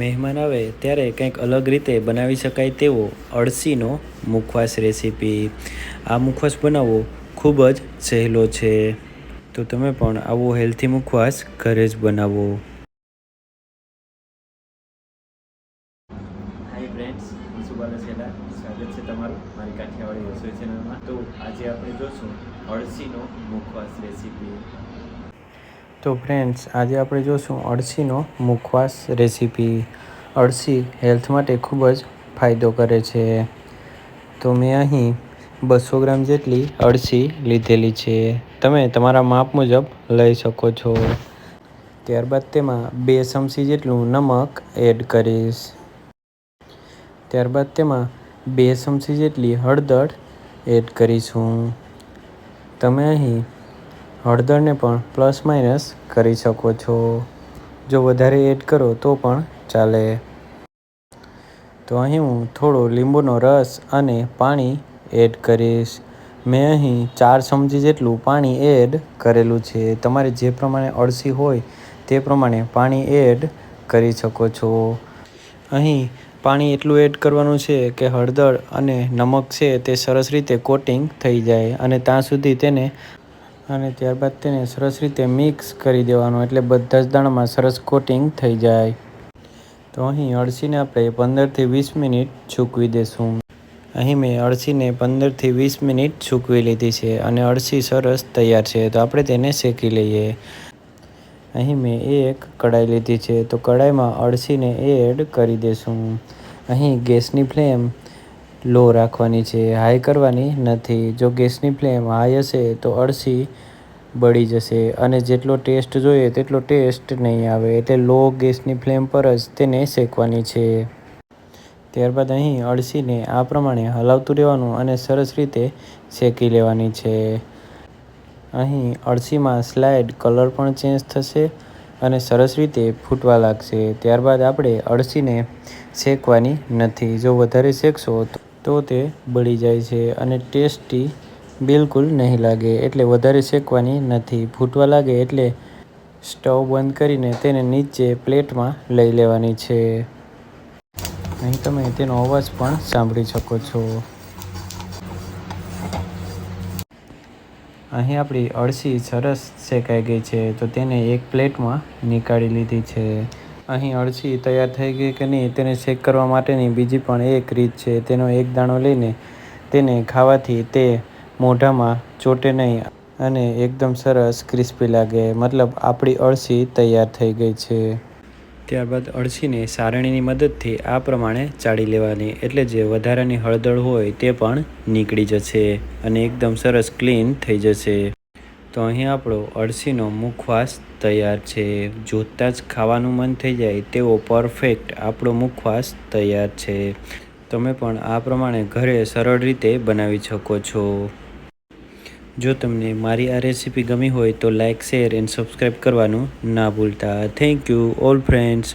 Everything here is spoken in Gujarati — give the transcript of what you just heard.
મહેમાન આવે ત્યારે કંઈક અલગ રીતે બનાવી શકાય તેવો અળસીનો મુખવાસ રેસીપી. આ મુખવાસ બનાવવો ખૂબ જ સહેલો છે. તો તમે પણ આવો હેલ્થી મુખવાસ ઘરે જ બનાવો. હાય ફ્રેન્ડ્સ હું સુબાલા છેડા સ્વાગત છે તમારું મારી કાઠિયાવાડી રસોઈ ચેનલમાં તો આજે આપણે જોશું અળસીનો મુખવાસ રેસીપી. તો ફ્રેન્ડ્સ આજે આપણે જોશું અળસીનો મુખવાસ રેસીપી અળસી હેલ્થ માટે ખૂબ જ ફાયદો કરે છે. તો મેં અહીં બસો ગ્રામ જેટલી અળસી લીધેલી છે. તમે તમારા માપ મુજબ લઈ શકો છો. ત્યારબાદ તેમાં બે ચમચી જેટલું નમક એડ કરીશ. ત્યારબાદ તેમાં બે ચમચી જેટલી હળદર એડ કરીશું. તમે અહીં હળદરને પણ પ્લસ માઇનસ કરી શકો છો. જો વધારે એડ કરો તો પણ ચાલે. તો અહીં હું થોડો લીંબુનો રસ અને પાણી એડ કરીશ. મેં અહીં ચાર ચમચી જેટલું પાણી એડ કરેલું છે. તમારે જે પ્રમાણે અળસી હોય તે પ્રમાણે પાણી એડ કરી શકો છો. અહીં પાણી એટલું એડ કરવાનું છે કે હળદર અને નમક છે તે સરસ રીતે કોટિંગ થઈ જાય અને ત્યાં સુધી તેને અને ત્યારબાદ તેને સરસ રીતે મિક્સ કરી દેવાનું, એટલે બધા જ દાણામાં સરસ કોટિંગ થઈ જાય. તો અહીં અળસીને આપણે પંદરથી વીસ મિનિટ સૂકવી દેશું. અહીં મેં અળસીને પંદરથી વીસ મિનિટ સૂકવી લીધી છે અને અળસી સરસ તૈયાર છે, તો આપણે તેને શેકી લઈએ. અહીં મેં એક કઢાઈ લીધી છે, તો કઢાઈમાં અળસીને એડ કરી દઈશું અહીં ગેસની ફ્લેમ લો રાખવાની છે હાઈ કરવાની નથી. જો ગેસની ફ્લેમ હાઈ હશે તો અળસી બળી જશે અને જેટલો ટેસ્ટ જોઈએ તેટલો ટેસ્ટ નહીં આવે. એટલે લો ગેસની ફ્લેમ પર જ તેને શેકવાની છે. ત્યારબાદ અહીં અળસીને આ પ્રમાણે હલાવતું રહેવાનું અને સરસ રીતે શેકી લેવાની છે. અહીં અળસીમાં સ્લાઇડ કલર પણ ચેન્જ થશે અને સરસ રીતે ફૂટવા લાગશે. ત્યારબાદ આપણે અળસીને શેકવાની નથી. જો વધારે શેકશો તો તે બળી જાય છે અને ટેસ્ટી બિલકુલ નહીં લાગે એટલે વધારે શેકવાની નથી. ફૂટવા લાગે એટલે સ્ટવ બંધ કરીને તેને નીચે પ્લેટમાં લઈ લેવાની છે. અહીં તમે તેનો અવાજ પણ સાંભળી શકો છો. અહીં આપણી અળસી સરસ શેકાઈ ગઈ છે, તો તેને એક પ્લેટમાં નીકાળી લીધી છે. અહીં અળસી તૈયાર થઈ ગઈ કે નહીં તેને શેક કરવા માટેની બીજી પણ એક રીત છે. તેનો એક દાણો લઈને તેને ખાવાથી તે મોઢામાં ચોટે નહીં અને એકદમ સરસ ક્રિસ્પી લાગે. મતલબ આપણી અળસી તૈયાર થઈ ગઈ છે. ત્યારબાદ અળસીને સારણીની મદદથી આ પ્રમાણે ચાળી લેવાની. એટલે જે વધારાની હળદર હોય તે પણ નીકળી જશે અને એકદમ સરસ ક્લીન થઈ જશે. તો અહીં આપણો અળસીનો મુખવાસ તૈયાર છે. જોતાં જ ખાવાનું મન થઈ જાય તેવો પરફેક્ટ આપણો મુખવાસ તૈયાર છે. તમે પણ આ પ્રમાણે ઘરે સરળ રીતે બનાવી શકો છો. જો તમને મારી આ રેસીપી ગમી હોય તો લાઇક શેર એન્ડ સબસ્ક્રાઈબ કરવાનું ના ભૂલતા. Thank you all friends